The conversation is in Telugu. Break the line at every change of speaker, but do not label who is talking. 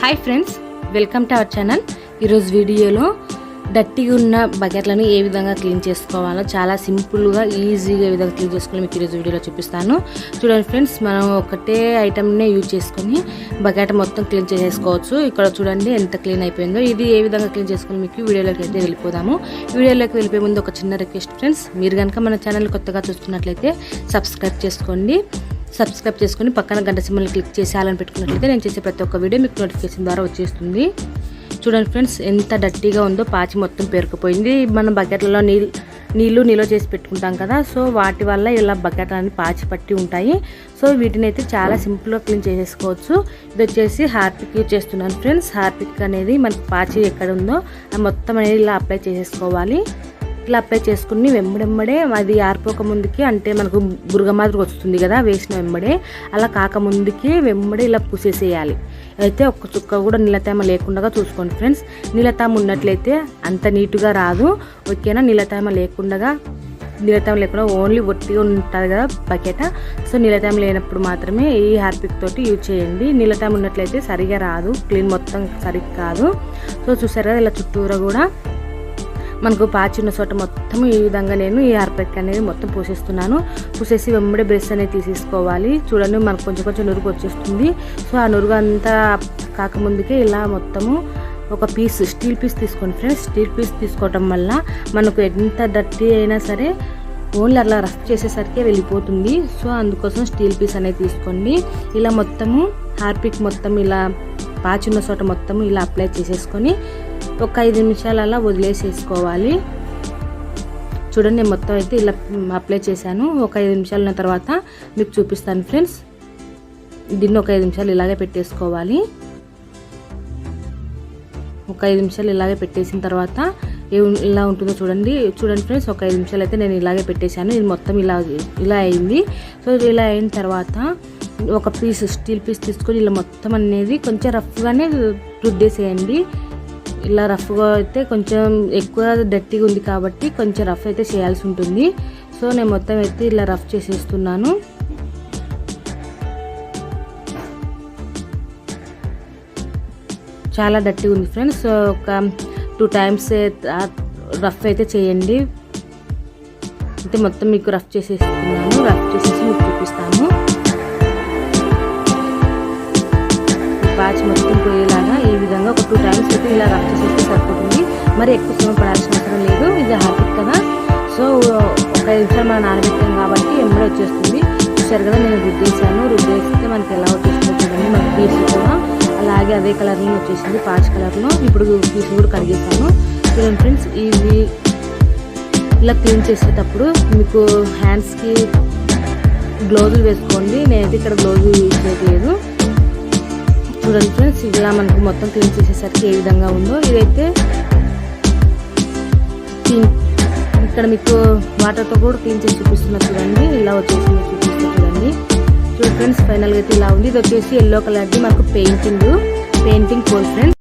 Hi friends welcome to our channel ఈరోజు వీడియోలో డట్టిగా ఉన్న బకెట్లను ఏ విధంగా క్లీన్ చేసుకోవాలో చాలా సింపుల్గా ఈజీగా ఏ విధంగా క్లీన్ చేసుకోవాలో మీకు ఈరోజు వీడియోలో చూపిస్తాను. చూడండి ఫ్రెండ్స్ మనం ఒకటే ఐటమ్నే యూజ్ చేసుకొని బకెట్ మొత్తం క్లీన్ చేసేసుకోవచ్చు. ఇక్కడ చూడండి ఎంత క్లీన్ అయిపోయిందో ఇది ఏ విధంగా క్లీన్ చేసుకుని మీకు వీడియోలోకి అయితే వెళ్ళిపోదాము. వీడియోలోకి వెళ్ళిపోయే ముందు ఒక చిన్న రిక్వెస్ట్ ఫ్రెండ్స్ మీరు కనుక మన ఛానల్ కొత్తగా చూస్తున్నట్లయితే సబ్స్క్రైబ్ చేసుకోండి. సబ్స్క్రైబ్ చేసుకుని పక్కన గంట సింబల్ని క్లిక్ చేసి ఆలని పెట్టుకున్నట్లయితే నేను చేసే ప్రతి ఒక్క వీడియో మీకు నోటిఫికేషన్ ద్వారా వచ్చేస్తుంది. చూడండి ఫ్రెండ్స్ ఎంత డట్టీగా ఉందో పాచి మొత్తం పేరుకుపోయింది. మనం బకెట్లలో నీళ్ళు నీళ్ళు నిల్వ చేసి పెట్టుకుంటాం కదా సో వాటి వల్ల ఇలా బకెట్లన్నీ పాచి పట్టి ఉంటాయి. సో వీటిని అయితే చాలా సింపుల్గా క్లీన్ చేసేసుకోవచ్చు. ఇది వచ్చేసి హార్పిక్ యూజ్ చేస్తున్నాను ఫ్రెండ్స్. హార్పిక్ అనేది మనకి పాచి ఎక్కడ ఉందో మొత్తం అనేది ఇలా అప్లై చేసేసుకోవాలి. ఇట్లా అప్లై చేసుకుని వెంబడెంబడే అది ఆరిపోక ముందుకి అంటే మనకు బురగ మాదిరి వస్తుంది కదా వేసిన వెంబడే అలా కాక ముందుకి వెంబడే ఇలా పూసేసేయాలి. అయితే ఒక్క చుక్క కూడా నీళ్ళతేమ లేకుండా చూసుకోండి ఫ్రెండ్స్. నీళ్ళతేమ ఉన్నట్లయితే అంత నీట్గా రాదు. ఓకేనా? నీళ్ళతేమ లేకుండా నీళ్ళతేమ లేకుండా ఓన్లీ ఒట్టిగా ఉంటుంది కదా బకెట్. సో నీళ్ళతేమ లేనప్పుడు మాత్రమే ఈ హార్పిక్ తోటి యూజ్ చేయండి. నీళ్ళతేమ ఉన్నట్లయితే సరిగా రాదు. క్లీన్ మొత్తం సరిగ్గా కాదు. సో చూసారు కదా ఇలా చుట్టూరా కూడా మనకు పాచిన్న చోట మొత్తం ఈ విధంగా నేను ఈ హార్పిక్ అనేది మొత్తం పూసేస్తున్నాను. పూసేసి వెంబడి బ్రష్ అనేది తీసేసుకోవాలి. చూడండి మనకు కొంచెం కొంచెం నురుగు వచ్చేస్తుంది. సో ఆ నురుగు అంతా కాకముందుకే ఇలా మొత్తము ఒక పీస్ స్టీల్ పీస్ తీసుకోండి ఫ్రెండ్స్. స్టీల్ పీస్ తీసుకోవటం వల్ల మనకు ఎంత డర్టీ అయినా సరే ఓన్లీ అలా రఫ్ చేసేసరికి వెళ్ళిపోతుంది. సో అందుకోసం స్టీల్ పీస్ అనేది తీసుకోండి. ఇలా మొత్తము హార్పిక్ మొత్తం ఇలా పాచున్న చోట మొత్తం ఇలా అప్లై చేసేసుకొని ఒక ఐదు నిమిషాలు అలా వదిలేసేసుకోవాలి. చూడండి నేను మొత్తం అయితే ఇలా అప్లై చేశాను. ఒక ఐదు నిమిషాలు ఉన్న తర్వాత మీకు చూపిస్తాను ఫ్రెండ్స్. దీన్ని ఒక ఐదు నిమిషాలు ఇలాగే పెట్టేసుకోవాలి. ఒక ఐదు నిమిషాలు ఇలాగే పెట్టేసిన తర్వాత ఇలా ఉంటుందో చూడండి. చూడండి ఫ్రెండ్స్ ఒక ఐదు నిమిషాలు అయితే నేను ఇలాగే పెట్టేశాను. ఇది మొత్తం ఇలా ఇలా అయింది. సో ఇలా అయిన తర్వాత ఒక పీస్ స్టీల్ పీస్ తీసుకొని ఇలా మొత్తం అనేది కొంచెం రఫ్గానే రుద్దేసేయండి. ఇలా రఫ్గా అయితే కొంచెం ఎక్కువ డర్టీగా ఉంది కాబట్టి కొంచెం రఫ్ అయితే చేయాల్సి ఉంటుంది. సో నేను మొత్తం అయితే ఇలా రఫ్ చేసేస్తున్నాను. చాలా డర్టీగా ఉంది ఫ్రెండ్స్ ఒక టూ టైమ్స్ రఫ్ అయితే చేయండి. అయితే మొత్తం మీకు రఫ్ చేసేస్తున్నాను. రఫ్ చేసేసి మీకు చూపిస్తాము బ్యాచ్ మొత్తం పోయేలా విధంగా ఒక టూ టైమ్స్ అయితే ఇలా రఫ్ చేసేస్తే సరిపోతుంది. మరి ఎక్కువ శ్రమ పడాల్సిన అవసరం లేదు. ఇది హార్పిక్ కదా. సో ఒక ఐదు నిమిషాలు మనం నానబెట్టాం కాబట్టి ఎంబడి వచ్చేస్తుంది. చూసారు కదా నేను రుద్దేశాను. రుద్దేస్తే మనకి ఎలా వచ్చేస్తుందో చూడండి. మనకి పీసు కూడా అలాగే అదే కలర్లో వచ్చేసింది పాచ్ కలర్లో. ఇప్పుడు పీసు కూడా కడిగేసాను చూడండి ఫ్రెండ్స్ ఇవి ఇలా క్లీన్ చేసేటప్పుడు మీకు హ్యాండ్స్కి గ్లౌజులు వేసుకోండి. నేనైతే ఇక్కడ గ్లౌజులు యూజ్ చేయలేదు చూడండి ఫ్రెండ్స్ ఇలా మనకు మొత్తం క్లీన్ చేసేసరికి ఏ విధంగా ఉందో. ఇదైతే క్లీన్ ఇక్కడ మీకు వాటర్తో కూడా క్లీన్ చేసి చూపిస్తున్నా చూడండి. ఇలా వచ్చేసింది చూపిస్తున్నా చూడండి. చూడండి ఫ్రెండ్స్ ఫైనల్గా అయితే ఇలా ఉంది. ఇది వచ్చేసి ఎల్లో కలర్ది మనకు పెయింటింగ్ పెయింటింగ్ కోల్ ఫ్రెండ్స్